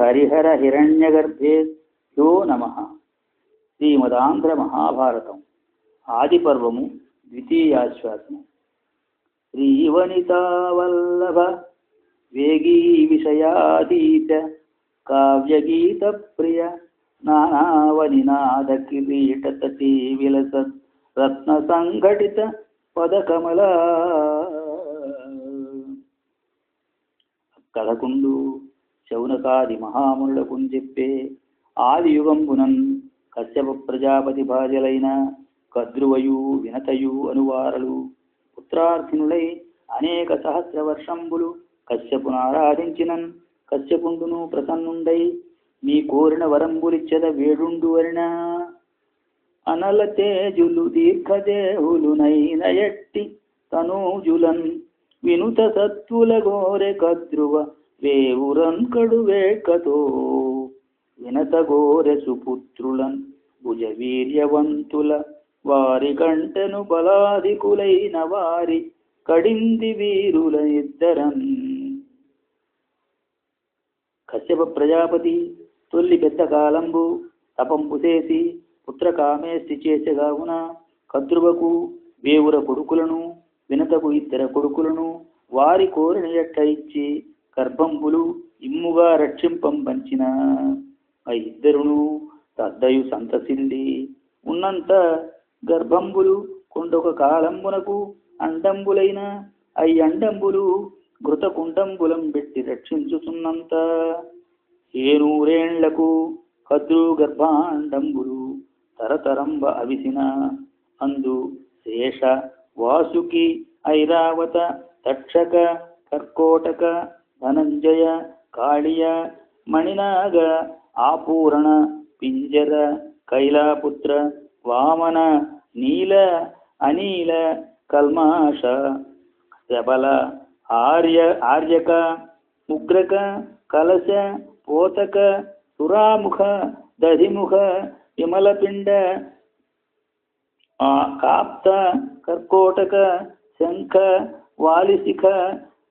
హరిహర హిరణ్యగర్భే యో నమ. శ్రీమదాంధ్ర మహాభారతం. ఆదిపర్వము ద్వితీయాశ్వాసము. శ్రీవనితావల్లభ వేగీ విషయాదీత కావ్యగీత ప్రియ నానావనినాద కిరీటతటీ విలస రత్న సంఘటిత పదకమల. కథకుండు శౌనకాది మహామునులకు చెప్పే ఆది యుగంబునన్ కశ్యప ప్రజాపతి భార్యలైన కద్రువయు వినతయు అనువారలు పుత్రార్థినులై అనేక సహస్ర వర్షంబులు కశ్యపును ఆరాధించినన్ కశ్యపుండును ప్రసన్నుండై మీ కోరిన వరంబులిచ్చద వేడుండు వరిన అనల తేజులు దీర్ఘదేహులునైన ఎట్టి తనూజులన్ వినుత సత్తుల గోరె కద్రువ వేవురన్ కడు వేకతో వినత సుపుత్రులన్ భుజ వీర్యవంతుల వారి కంటను బలాధికులైన వారి కడింది వీరుల ఇద్దరం కశ్యప ప్రజాపతి తొల్లి పెద్ద కాలంబు తపంపు చేసి పుత్రకామేష్టి చేసగావున కద్రువకు వేవుర కొడుకులను వినతకు ఇద్దర కొడుకులను వారి కోరిన ఎట్ట ఇచ్చి గర్భంబులు ఇమ్ముగా రక్షింపం పంచిన ఆ ఇద్దరును తద్దయు సంతసింది ఉన్నంత గర్భంబులు కొండొక కాలంబునకు అండంబులైన అయి అండంబులు ఘృత కుండంబులం పెట్టి రక్షించుతున్నంత ఏనూరేండ్లకు కద్రు గర్భాండంబులు తరతరంబ అవిసిన. అందు శేష వాసుకి ఐరావత తక్షక కర్కోటక ಧನಂಜಯ, ಕಾಳಿಯ, ಮಣಿನಾಗ, ಆಪೂರಣ, ಪಿಂಜರ, ಕೈಲಾಪುತ್ರ, ವಾಮನ, ನೀಲ, ಅನೀಲ, ಕಲ್ಮಾಶ ಶಬಲ ಆರ್ಯ, ಆರ್ಯಕ, ಉಗ್ರಕ, ಕಲಶ, ಪೋತಕ, ಸುರಾಮುಖ, ದಧಿಮುಖ, ವಿಮಲಪಿಂಡ ಕಾಪ್ತ, ಕರ್ಕೋಟಕ, ಶಂಖ ವಾಲಿಸಿಖ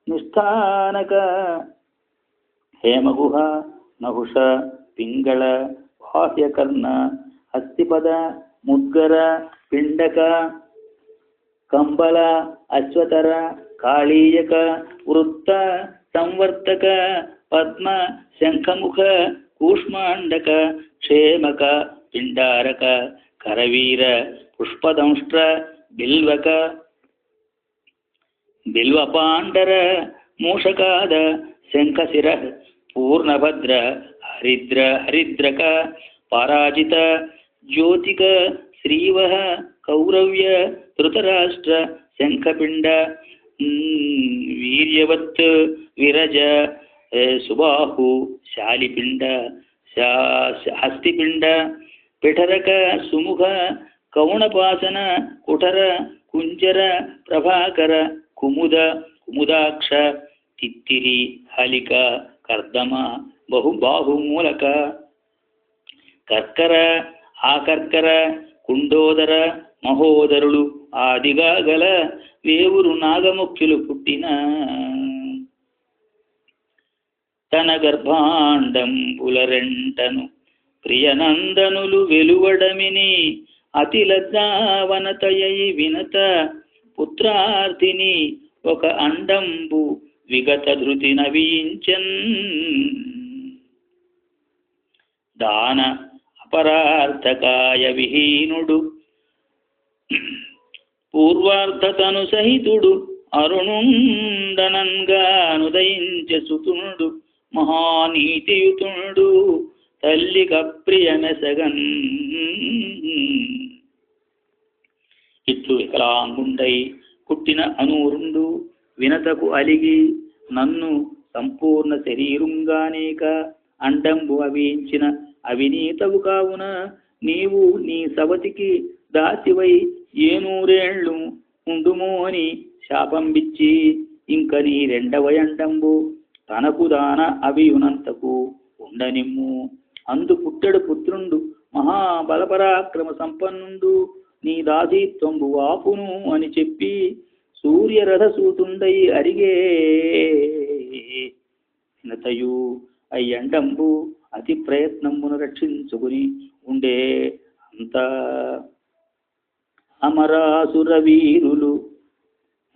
ನಿಷ್ಠಾನಕ. ಹೇಮಗುಹ, ನಹುಷ, ಪಿಂಗಳ, ಬಾಹ್ಯಕರ್ಣ ಹಸ್ತಿಪದ ಮುದ್ಗರ, ಪಿಂಡಕ, ಕಂಬಳ ಅಶ್ವತರ ಕಾಳೀಯಕ, ವೃತ್ತ, ಸಂವರ್ತಕ, ಪದ್ಮ, ಶಂಖಮುಖ, ಕೂಷ್ಮಾಂಡಕ, ಕ್ಷೇಮಕ, ಪಿಂಡಾರಕ, ಕರವೀರ, ಪುಷ್ಪದಂಷ್ಟ್ರ, ಬಿಲ್ವಕ बिल्व पांडर मूषकाद शंख सिर हरिद्र, हरिद्रक, पाराजित, ज्योतिक श्रीव कौरव्य, धृतराष्ट्र शंखपिंड वीर्यवत्, विरज सुबाहु शालिपिंड हस्तिपिंड पिठरक, सुमुख, कौणपासन, कुठर कुंजर प्रभाकर కుముద కుముదాక్ష తిత్తిరి హలిక కర్దమ బహుబాహుమూలక కర్కర ఆకర్కర కుండోదర మహోదరులు ఆదిగా గల వేవురు నాగముఖ్యులు పుట్టిన తన గర్భాండంబుల రెంటను ప్రియనందనులు వెలువడమిని అతి లజ్జావనతయై వినత పుత్రార్థిని ఒక అండంబు విగత ధృతి నవీంచన్. దాన అపరార్థకాయ విహీనుడు పూర్వార్థతను సహితుడు అరుణుండనంగానుదయించ సుతునుడు మహానీతియుతుడు తల్లి కప్రియనసగన్ ఇట్లు వికలాంగుండై పుట్టిన అనూరుండు వినతకు అలిగి నన్ను సంపూర్ణ శరీరంగానేక అండంబు అవించిన అవినీతవు కావున నీవు నీ సవతికి దాసివై ఏనూరేళ్ళు ఉండుమో అని శాపంబిచ్చి ఇంక నీ రెండవ అండంబు తనకు దాన అవియునంతకు ఉండనిమ్ము. అందు పుట్టడు పుత్రుండు మహాబలపరాక్రమ సంపన్నుండు నీ దాసీత్వంబు వాపును అని చెప్పి సూర్యరథసూతుండై అరిగే. వినతయు అయ్యండంబు అతి ప్రయత్నమును రక్షించుకుని ఉండే అంత అమరాసుర వీరులు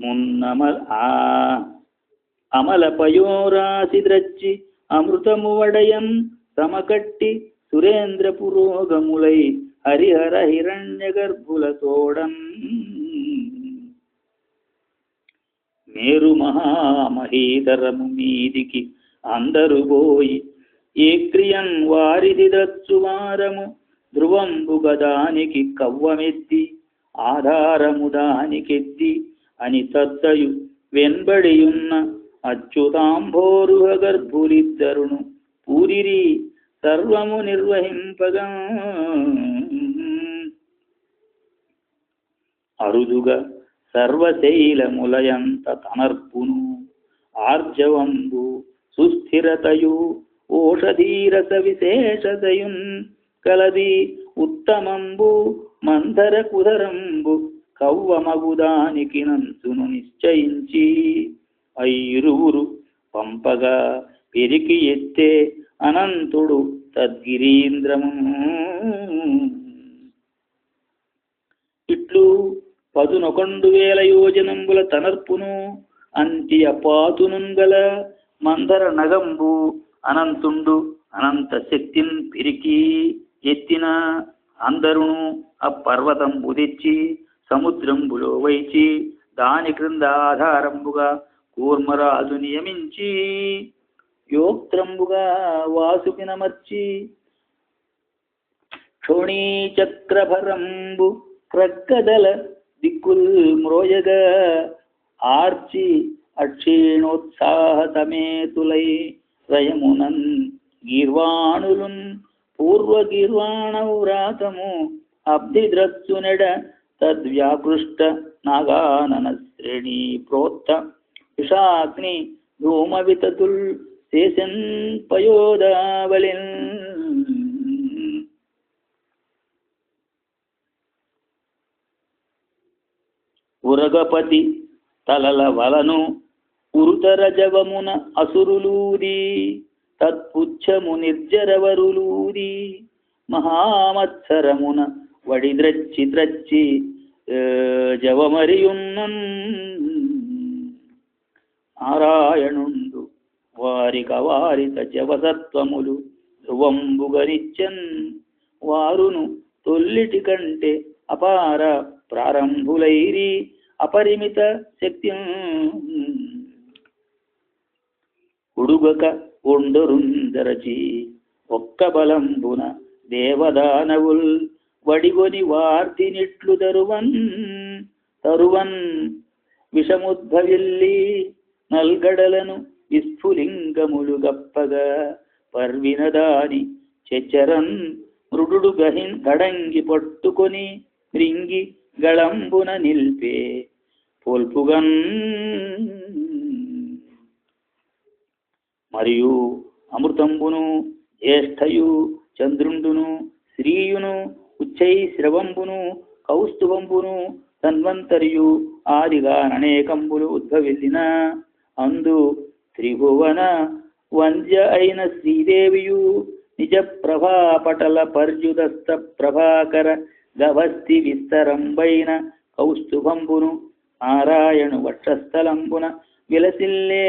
మున్నమ ఆ అమల పయోరాసి ద్రచ్చి అమృతము వడయం సమకట్టి సురేంద్ర పురోగములై హరిహర హిరణ్య గర్భుల మేరు మహామహీధరము మీదికి అందరు పోయి ఏ క్రియం వారిది దచ్చువారము ధ్రువంబు గదానికి కవ్వమెత్తి ఆధారము దానికెత్తి అని తత్తయు వెన్బడియున్న అచ్యుతాంభోరుహ గర్భులిద్దరును పూరిరి సర్వము నిర్వహింపగా. అరుదుగా సర్వశైలములయంత తనర్పును ఆర్జవంబు సుస్థిరతయు ఓషధీరస విశేషతయున్ కలది ఉత్తమంబు మందర కుదరంబు కవ్వమగుదానికి నంచును నిశ్చయించి. ఐరువురు పంపగా పెరికి ఎత్తే అనంతుడు తద్గిరీంద్రము ఇట్లు పదునొకండు వేల యోజనంబుల తనర్పును అంటి అపాతునుంగల మందర నగంబు అనంతుండు అనంత శక్తిన్ పిరికి ఎత్తిన అందరును ఆ పర్వతంబు తెచ్చి సముద్రంబులో వైచి దాని క్రింద ఆధారంబుగా కూర్మరాజు నియమించి యోక్త్రంబుగా వాసుకినమర్చి క్షోణీచక్రభరంబు క్రక్కదల దిక్కుల్ మ్రోయగా ఆర్చి అక్షీణోత్సాహతమేతులై రయమునన్ గీర్వాణులున్ పూర్వ గీర్వాణవ్రాతము అబ్ధిద్రత్సునెడ తద్వ్యాకృష్ట నాగానన శ్రేణీ ప్రోత్త విషాగ్ని ధూమవితతుల్ శేషన్ పయోదావళిన్ ఉరగపతి తలల వలను ఉరుతర జవమున అసురులూది తత్పుచ్చము నిర్జరవరులూది మహామత్సరమున వడిద్రచ్చి ద్రచ్చి ఆ, జవమరియున్నన్ నారాయణుండు వారి కవారిత జవసత్వములు ధ్రువంబుగనిచ్చన్ వారును తొల్లిటి కంటే అపార ప్రారంభులైరి అపరిమిత శక్తి. ఉడుగక ఉండరుందరచి ఒక్క బలంబున దేవదానవుల్ వడిగొని వార్తినిట్లు తరువన్. తరువన్ విషముద్భవిల్లి నల్గడలను విస్ఫులింగములు గప్పగా. పర్వినదాని చెచ్చరన్ మృడు గహిన్ గడంగి పట్టుకొని రింగి గళంబున నిల్పే పోల్పుగన్. మరియు అమృతంబును జ్యేష్ఠయు చంద్రుండును శ్రీయును ఉచ్చై శ్రవంబును కౌస్తుభంబును తన్వంతరియు ఆదిగా అనేకంబులు ఉద్భవిల్లిన. అందు త్రిభువన వంద్య అయిన శ్రీదేవియు నిజ ప్రభాపటల పర్యుదస్త ప్రభాకర గవస్తి విస్తరంబైన కౌస్తుభంబును నారాయణు వక్షస్థలంబున విలసిల్లే.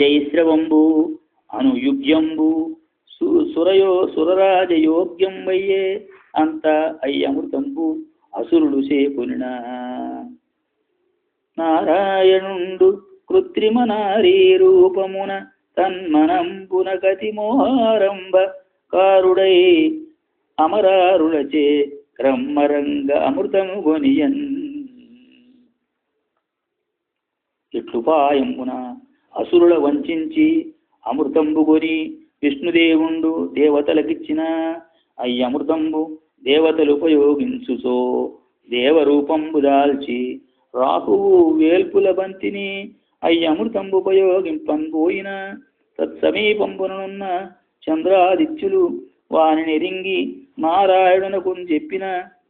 చైశ్రవంబు అనుయుగ్యంబు సు సురయో సురరాజయోగ్యం వయ్యే అంత అయ్యమృతంబు అసురుడు సేపునినా. నారాయణుండు కృత్రిమ నారీ రూపమున తన్మనంబున కతి మోహారంభ కారుడై అమరారులచే క్రమ్మరంగ అమృతము గొనియన్ ఇట్లుపాయంబున అసురుల వంచించి అమృతంబు కొని విష్ణుదేవుండు దేవతలకిచ్చిన అయ్యి అమృతంబు దేవతలు ఉపయోగించుసో దేవరూపంబు దాల్చి రాహువు వేల్పుల బంతిని అయ్య అమృతంబు ఉపయోగింపంపోయిన తత్సమీపంబునున్న చంద్రాదిత్యులు వాని నెరింగి నారాయణునకు చెప్పిన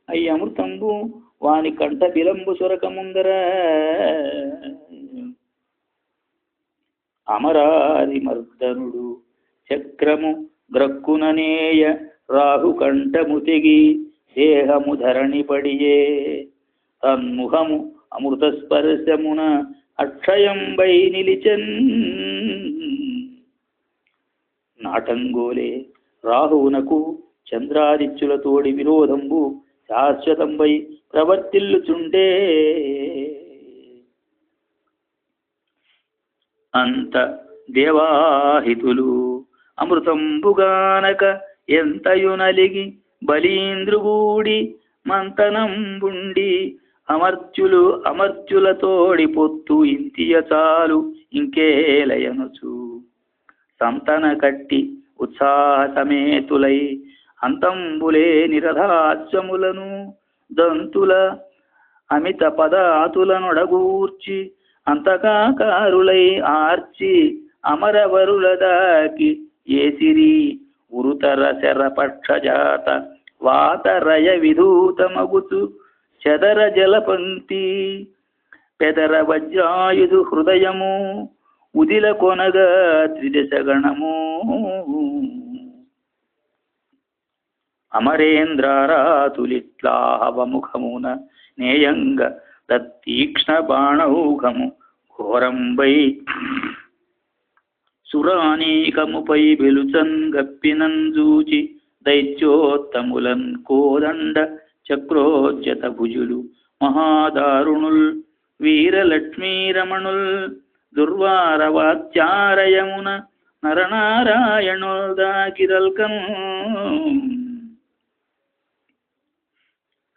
అయ్య అమృతంబు వాని కంఠ బిలంబు సొరకముందర. అమరాది మర్దనుడు చక్రము గ్రక్కుననేయ రాహుకంఠము తెగి దేహము ధరణి పడియే తన్ముఖము అమృత స్పర్శమున అక్షయంబై నిలిచన్. నాటంగోలే రాహువునకు చంద్రాదిత్యులతోడి విరోధంబు శాశ్వతంబై ప్రవర్తిల్లుచుండే అంత దేవాహితులు అమృతంబుగానక ఎంతయునలిగి బలీంద్రుగూడి బలీంద్రుగుడి మంతనంబుండి అమర్చులు అమర్చులతోడి పొత్తు ఇంతియ చాలు ఇంకేలయనుచు. సంతన కట్టి ఉత్సాహ సమేతులై అంతంబులే నిరధాస్యములను దంతుల అమిత పదాతులనొడగూర్చి అంతకాకారులై ఆర్చి అమరవరుల దాకి ఏసిరి ఉరుతర శరపక్షజాత వాతరయ విధూతమగుచు చదర జలపంక్తి పెదర వజ్రాయుధు హృదయము ఉదిల కొనగా త్రిదశగణము. అమరేంద్రారాతులిట్లాహవముఖమున నేయంగ తత్తీక్ష్ణ బాణౌఘము ఘోరంబై సురానీకముపై వెలుచంగప్పినంజూచి దైత్యోత్తములన్ కోదండ చక్రోజ్జత భుజులు మహాదారుణుల్ వీరలక్ష్మీరమణుల్ దుర్వారవాచారయమున నరనారాయణుల్ దాకిరల్కం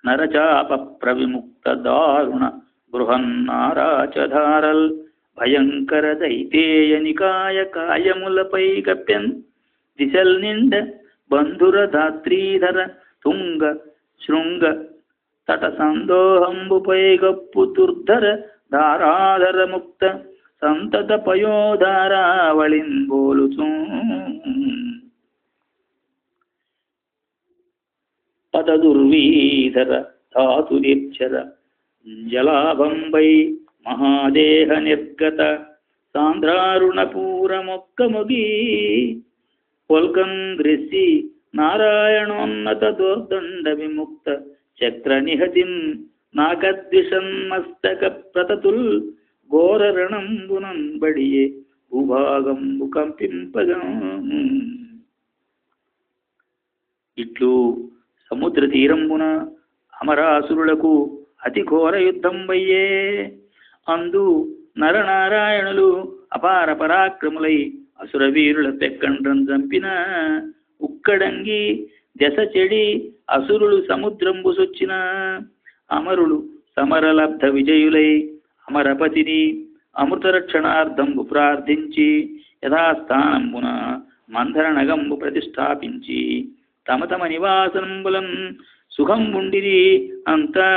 నరచాప ప్రవిముక్త దారుణ బృహన్నారాచధారల్ భయంకర దైతేయ నికాయ కాయములపై గప్యన్ దిశల్ నిండ బంధుర ధాత్రీధర తుంగ శృంగ తట సందోహంబుపై గప్పు దుర్ధర ధారాధర ముక్త సంతత పయోధారావళింబోలుచూ. పదదుర్వీధర ధాతురిచ్చర జలాభంబై మహాదేహ నిర్గత సాంద్రారుణపూరమొక్కముగి. పొల్కం గ్రెస్సి నారాయణోన్నత దోర్దండ విముక్త చక్ర నిహతిం నాకద్విషన్మస్తక ప్రతతుల్ ఘోరరణంబునం బడియే భూభాగంబు కంపింపగా ఇట్లు సముద్ర తీరంబున అమరాసురులకు అతి ఘోర యుద్ధం వయ్యే అందు నరనారాయణులు అపార పరాక్రములై అసురవీరుల పెక్కండ్రం చంపిన ఉక్కడంగి దశ చెడి అసురులు సముద్రంబు సొచ్చిన అమరులు సమరలబ్ధ విజయులై అమరపతిని అమృతరక్షణార్థంబు ప్రార్థించి యథాస్థానంబున మందరనగంబు ప్రతిష్టాపించి తమ తమ నివాసనంబులం సుఖం ఉండిరి అంతా